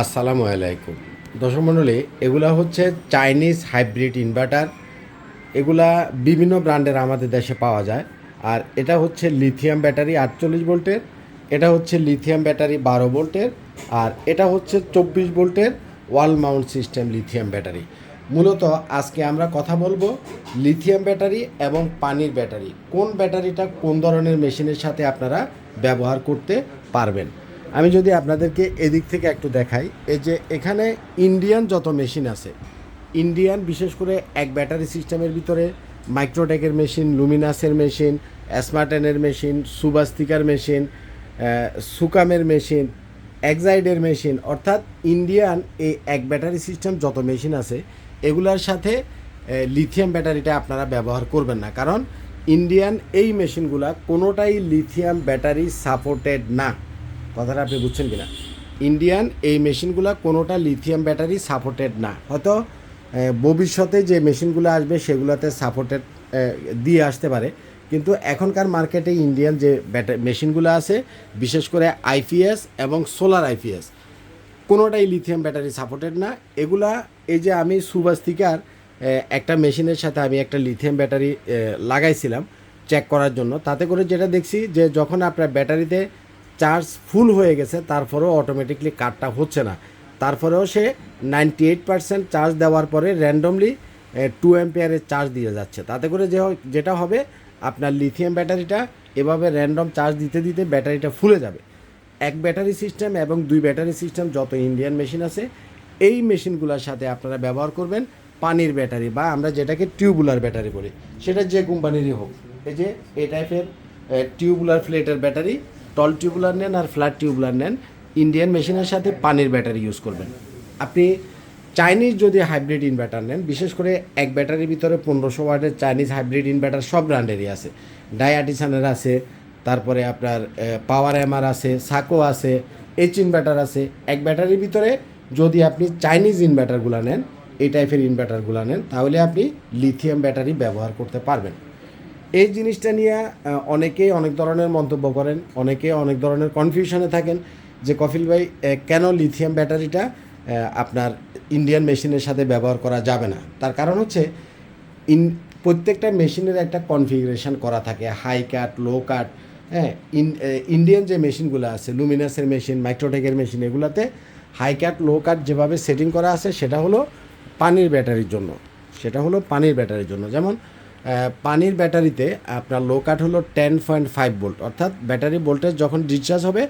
আসসালামু আলাইকুম। দর্শক মণ্ডলী, এগুলা হচ্ছে চাইনিজ হাইব্রিড ইনভার্টার। এগুলা বিভিন্ন ব্র্যান্ডের আমাদের দেশে পাওয়া যায়। আর এটা হচ্ছে লিথিয়াম ব্যাটারি আটচল্লিশ ভোল্টের, এটা হচ্ছে লিথিয়াম ব্যাটারি বারো ভোল্টের, আর এটা হচ্ছে চব্বিশ ভোল্টের wall mount system lithium battery. মূলত আজকে আমরা কথা বলব লিথিয়াম ব্যাটারি এবং পানির ব্যাটারি। কোন ব্যাটারিটা কোন ধরনের মেশিনের সাথে আপনারা ব্যবহার করতে পারবেন? আমি যদি আপনাদেরকে এদিক থেকে একটু দেখাই, এই যে এখানে ইন্ডিয়ান যত মেশিন আছে ইন্ডিয়ান বিশেষ করে এক ব্যাটারি সিস্টেমের ভিতরে মাইক্রোটেকের মেশিন লুমিনাসের মেশিন স্মার্টেনের মেশিন সুবাস্তিকার মেশিন সুকামের মেশিন এক্সাইডের মেশিন অর্থাৎ ইন্ডিয়ান এই এক ব্যাটারি সিস্টেম যত মেশিন আছে, এগুলোর সাথে লিথিয়াম ব্যাটারিটা আপনারা ব্যবহার করবেন না। কারণ ইন্ডিয়ান এই মেশিনগুলা কোনোটাই লিথিয়াম ব্যাটারি সাপোর্টেড না। কথাটা আপনি বুঝছেন কিনা? ইন্ডিয়ান এই মেশিনগুলো কোনোটা লিথিয়াম ব্যাটারি সাপোর্টেড না। হয়তো ভবিষ্যতে যে মেশিনগুলো আসবে সেগুলোতে সাপোর্টেড দিয়ে আসতে পারে। কিন্তু এখনকার মার্কেটে ইন্ডিয়ান যে ব্যাটারি মেশিনগুলো আছে, বিশেষ করে আইপিএস এবং সোলার আইপিএস কোনোটাই লিথিয়াম ব্যাটারি সাপোর্টেড না। এগুলা, এই যে আমি সুবাস্তিকার একটা মেশিনের সাথে আমি একটা লিথিয়াম ব্যাটারি লাগাইছিলাম চেক করার জন্য। তাতে করে যেটা দেখছি যে যখন আপনার ব্যাটারিতে চার্জ ফুল হয়ে গেছে, তারপরেও অটোমেটিকলি কাটটা হচ্ছে না। তারপরেও সে নাইনটি এইট পার্সেন্ট চার্জ দেওয়ার পরে র্যান্ডমলি টু অ্যাম্পিয়ারের চার্জ দিয়ে যাচ্ছে। তাতে করে যে যেটা হবে, আপনার লিথিয়াম ব্যাটারিটা এভাবে র্যান্ডম চার্জ দিতে দিতে ব্যাটারিটা ফুলে যাবে। এক ব্যাটারি সিস্টেম এবং দুই ব্যাটারি সিস্টেম যত ইন্ডিয়ান মেশিন আছে, এই মেশিনগুলোর সাথে আপনারা ব্যবহার করবেন পানির ব্যাটারি বা আমরা যেটাকে টিউবুলার ব্যাটারি বলি। সেটা যে কোম্পানিরই হোক, এই যে, এই টাইপের টিউবুলার ফ্লেটের ব্যাটারি টল টিউবুলার নেন আর ফ্ল্যাট টিউবুলার নেন ইন্ডিয়ান মেশিনের সাথে পানির ব্যাটারি ইউজ করবেন। আপনি চাইনিজ যদি হাইব্রিড ইনভার্টার নেন, বিশেষ করে এক ব্যাটারির ভিতরে পনেরোশো ওয়াটের চাইনিজ হাইব্রিড ইনভার্টার সব ব্র্যান্ডেরই আছে। ডায়াটিসানের আছে, তারপরে আপনার পাওয়ার এমআর আছে সাকো আছে এইচ ইনভার্টার আছে। এক ব্যাটারির ভিতরে যদি আপনি চাইনিজ ইনভার্টারগুলো নেন, এই টাইপের ইনভার্টারগুলো নেন, তাহলে আপনি লিথিয়াম ব্যাটারি ব্যবহার করতে পারবেন। এই জিনিসটা নিয়ে অনেকেই অনেক ধরনের মন্তব্য করেন, অনেকে অনেক ধরনের কনফিউশনে থাকেন যে, কফিল ভাই কেন লিথিয়াম ব্যাটারিটা আপনার ইন্ডিয়ান মেশিনের সাথে ব্যবহার করা যাবে না? তার কারণ হচ্ছে, ইন, প্রত্যেকটা মেশিনের একটা কনফিগারেশন করা থাকে হাই কাট লো কাট হ্যাঁ ইন ইন্ডিয়ান যে মেশিনগুলো আছে লুমিনাসের মেশিন মাইক্রোটেকের মেশিন এগুলাতে হাই কাট লো কাট যেভাবে সেটিং করা আছে, সেটা হলো পানির ব্যাটারির জন্য। সেটা হলো পানির ব্যাটারির জন্য। যেমন পানির ব্যাটারিতে আপনার লো কাট হলো টেন পয়েন্ট ফাইভ ভোল্ট অর্থাৎ ব্যাটারি ভোল্টেজ যখন ডিসচার্জ হবে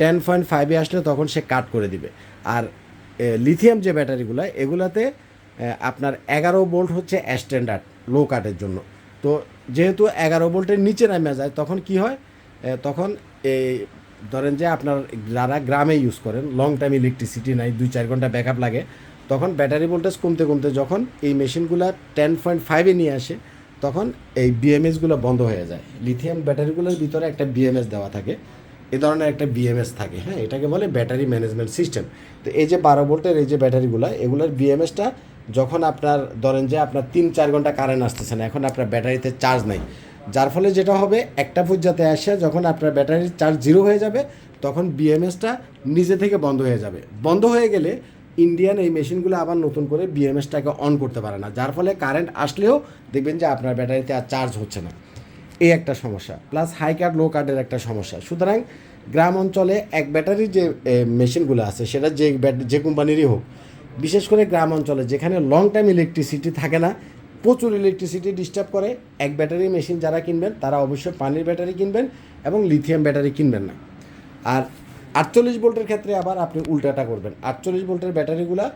টেন পয়েন্ট ফাইভে আসলে তখন সে কাট করে দিবে। আর লিথিয়াম যে ব্যাটারিগুলো, এগুলাতে আপনার এগারো ভোল্ট হচ্ছে স্ট্যান্ডার্ড লো কাটের জন্য। তো যেহেতু এগারো ভোল্টের নিচে নামে যায়, তখন কি হয়? তখন এই ধরেন যে আপনার যারা গ্রামে ইউজ করেন লং টাইম ইলেকট্রিসিটি নাই, দুই চার ঘণ্টা ব্যাকআপ লাগে, তখন ব্যাটারি ভোল্টেজ কমতে কমতে যখন এই মেশিনগুলো টেন পয়েন্ট ফাইভে নিয়ে আসে তখন এই বিএমএসগুলো বন্ধ হয়ে যায়। লিথিয়াম ব্যাটারিগুলোর ভিতরে একটা বিএমএস দেওয়া থাকে। এ ধরনের একটা বিএমএস থাকে হ্যাঁ? এটাকে বলে ব্যাটারি ম্যানেজমেন্ট সিস্টেম তো এই যে বারো ভোল্টের এই যে ব্যাটারিগুলো এগুলোর বিএমএসটা যখন আপনার, ধরেন যে আপনার তিন চার ঘণ্টা কারেন্ট আসতেছে না, এখন আপনার ব্যাটারিতে চার্জ নাই। যার ফলে যেটা হবে, একটা পর্যাতে আসে, যখন আপনার ব্যাটারির চার্জ জিরো হয়ে যাবে, তখন বিএমএসটা নিজে থেকে বন্ধ হয়ে যাবে। বন্ধ হয়ে গেলে ইন্ডিয়ান এই মেশিনগুলো আবার নতুন করে বিএমএসটাকে অন করতে পারে না। যার ফলে কারেন্ট আসলেও দেখবেন যে আপনার ব্যাটারিতে আর চার্জ হচ্ছে না। এই একটা সমস্যা। প্লাস হাই কার্ড লো কার্ডের একটা সমস্যা। সুতরাং গ্রাম অঞ্চলে এক ব্যাটারির যে মেশিনগুলো আছে, সেটা যে যে কোম্পানিরই হোক, বিশেষ করে গ্রাম অঞ্চলে যেখানে লং টাইম ইলেকট্রিসিটি থাকে না, প্রচুর ইলেকট্রিসিটি ডিস্টার্ব করে, এক ব্যাটারি মেশিন যারা কিনবেন, তারা অবশ্যই পানির ব্যাটারি কিনবেন এবং লিথিয়াম ব্যাটারি কিনবেন না। আর আটচল্লিশ ভোল্টের ক্ষেত্রে আবার আপনি উল্টাটা করবেন। আটচল্লিশ ভোল্টের ব্যাটারিগুলা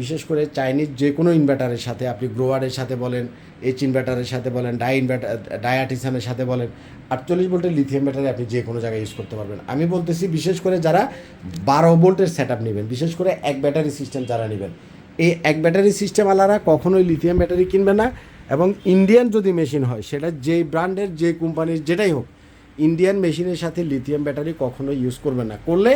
বিশেষ করে চাইনিজ যে কোনো ইনভার্টারের সাথে, আপনি গ্রোয়ারের সাথে বলেন এইচ ইনভার্টারের সাথে বলেন ডাই ইনভার্টার ডায়াটিসানের সাথে বলেন, আটচল্লিশ ভোল্টের লিথিয়াম ব্যাটারি আপনি যে কোনো জায়গায় ইউজ করতে পারবেন। আমি বলতেছি বিশেষ করে যারা বারো ভোল্টের সেট আপ নেবেন, বিশেষ করে এক ব্যাটারি সিস্টেম যারা নেবেন। এই এক ব্যাটারি সিস্টেম আলারা কখনোই লিথিয়াম ব্যাটারি কিনবে না এবং ইন্ডিয়ান যদি মেশিন হয়, সেটা যেই ব্র্যান্ডের যে কোম্পানির যেটাই হোক ইন্ডিয়ান মেশিনের সাথে লিথিয়াম ব্যাটারি কখনো ইউজ করবেন না। করলে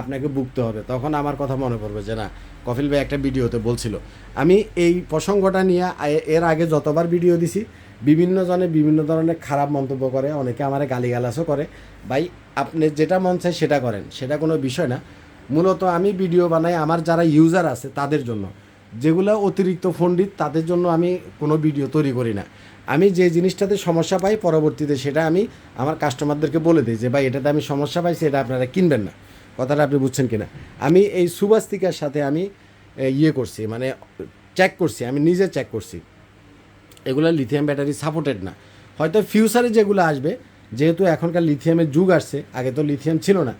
আপনাকে বুকতে হবে। তখন আমার কথা মনে পড়বে যে, না কফিল ভাই একটা ভিডিওতে বলছিল। আমি এই প্রসঙ্গটা নিয়ে এর আগে যতবার ভিডিও দিছি, বিভিন্ন জনে বিভিন্ন ধরনের খারাপ মন্তব্য করে, অনেকে আমার গালিগালাজও করে। ভাই, আপনি যেটা মন চায় সেটা করেন, সেটা কোনো বিষয় না। মূলত আমি ভিডিও বানাই আমার যারা ইউজার আছে, তাদের জন্য। যেগুলো অতিরিক্ত পণ্ডিত তাদের জন্য আমি কোনো ভিডিও তৈরি করি না। আমি যে জিনিসটাতে সমস্যা পাই পরবর্তীতে সেটা আমি আমার কাস্টমারদেরকে বলে দিই যে, ভাই, এটাতে আমি সমস্যা পাই, সেটা আপনারা কিনবেন না। কথাটা আপনি বুঝছেন কিনা? আমি এই সুবাস্তিকার সাথে আমি ইয়ে করছি মানে চেক করছি, আমি নিজে চেক করছি। এগুলো লিথিয়াম ব্যাটারি সাপোর্টেড না। হয়তো ফিউচারে যেগুলো আসবে, যেহেতু এখনকার লিথিয়ামের যুগ আসছে, আগে তো লিথিয়াম ছিল না।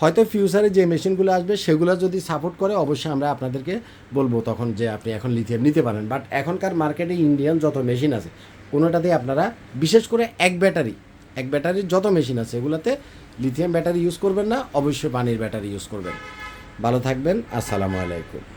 হয়তো ফিউচারে যে মেশিনগুলো আসবে, সেগুলো যদি সাপোর্ট করে, অবশ্যই আমরা আপনাদেরকে বলব তখন যে আপনি এখন লিথিয়াম নিতে পারেন। বাট এখনকার মার্কেটে ইন্ডিয়ান যত মেশিন আছে, কোনোটাতেই আপনারা বিশেষ করে এক ব্যাটারি এক ব্যাটারির যত মেশিন আছে, এগুলোতে লিথিয়াম ব্যাটারি ইউজ করবেন না, অবশ্যই পানির ব্যাটারি ইউজ করবেন। ভালো থাকবেন, আসসালামু আলাইকুম।